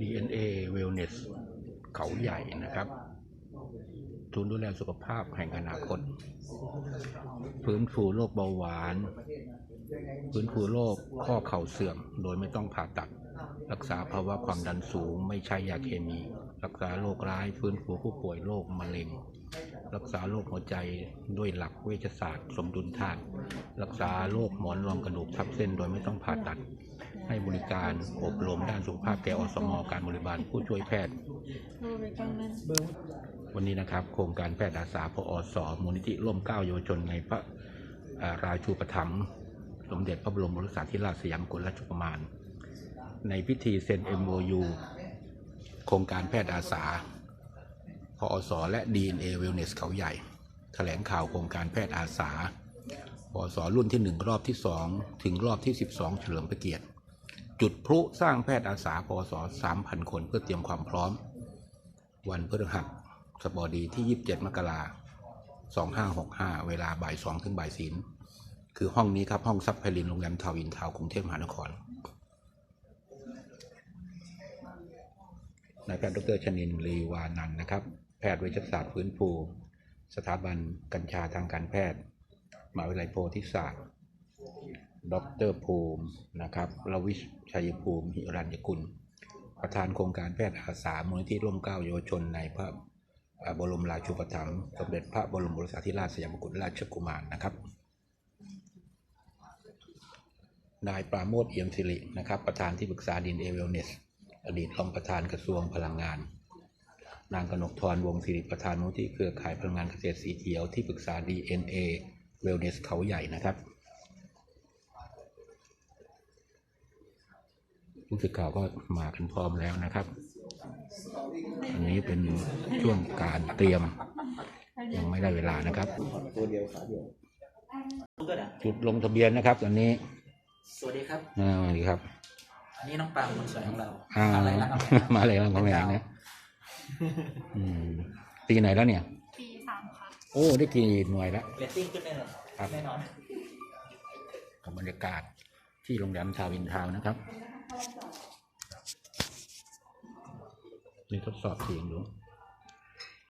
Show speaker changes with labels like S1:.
S1: DNA Wellness เขาใหญ่นะครับศูนย์ดูแลสุขภาพแห่งอนาคต ฟื้นฟูโรคเบาหวาน ฟื้นฟูโรคข้อเข่าเสื่อม โดยไม่ต้องผ่าตัด รักษาภาวะความดันสูง ไม่ใช้ยาเคมี รักษาโรคร้าย ฟื้นฟูผู้ป่วยโรคมะเร็ง รักษาโรคหัวใจด้วยหลักเวชศาสตร์ สมดุลธาตุรักษาโรคหมอนรองกระดูกทับเส้น โดยไม่ต้องผ่าตัด ให้บริการอบรมด้านสุขภาพแก่อสมการบริบาลผู้ช่วยแพทย์ วันนี้นะครับ โครงการแพทย์อาสาพอสมูลนิธิร่มเก้าเยาวชนในพระราชูปถัมภ์สมเด็จพระบรมโอรสาธิราชสยามกุฎราชกุมาร ในพิธีเซ็น MOU โครงการแพทย์อาสา พอสและ DNA Wellness เขาใหญ่แถลงข่าวโครงการแพทย์อาสาพอสรุ่นที่ 1 รอบที่ 2 ถึงรอบที่ 12 เฉลิมพระเกียรติ จุดพลุสร้างแพทย์อาสาพอส3,000 คนเพื่อเตรียมความพร้อม วันพฤหัสบดีที่ 27 มกราคม2565 เวลาบ่าย2ถึงบ่าย4คือห้องนี้ครับห้องซับไพลินโรงแรมทาวินทาวกรุงเทพมหานครนายแพทย์ดรชนินร์ลีวานันนะครับ แพทย์เวชศาสตร์ฟื้นฟู สถาบันกัญชาทางการแพทย์มหาวิทยาลัยโพธิศาสตร์ดรภูมินะครับรวิชชัยภูมิหิรัญญกุล ประธานโครงการแพทย์อาสามูลนิธิร่มเกล้าเยาวชนในพระบรมราชูปถัมภ์สมเด็จพระบรมโอรสาธิราชสยามกุฎราชกุมารนะครับ นายปราโมทเอี่ยมสิรินะครับ ประธานที่ปรึกษาดินเอเวลเนส อดีตรองประธานกระทรวงพลังงาน นางกนกธรวงศิริประธานมูลที่เครือข่ายพลังงานเกษตรสีเขียวที่ปรึกษา DNA Wellness เขาใหญ่นะครับผู้สื่อข่าวก็มากันพร้อมแล้วนะครับ อันนี้เป็นช่วงการเตรียม ยังไม่ได้เวลานะครับ
S2: ตัวเดียวขาเดียว
S1: จุดลงทะเบียนนะครับตอนนี้
S2: สวัสดีครับ
S1: อ่าสวัสดีครับ
S2: อันนี้น้องปางคนสวยของเรา
S1: อ่า
S2: อะไรนะ
S1: มาเลยแล้วของแหงนะ อืมปีไหนแล้วเนี่ย
S3: ปีสามค่ะ
S1: โอ้ได้กี่หน่วยแล้ว
S2: เรตติ้งขึ้นแน่นอน
S1: ครับ
S2: แน่นอน
S1: กับบรรยากาศที่โรงแรมทาวินทาวน์นะครับ นี่ทดสอบเสียงดู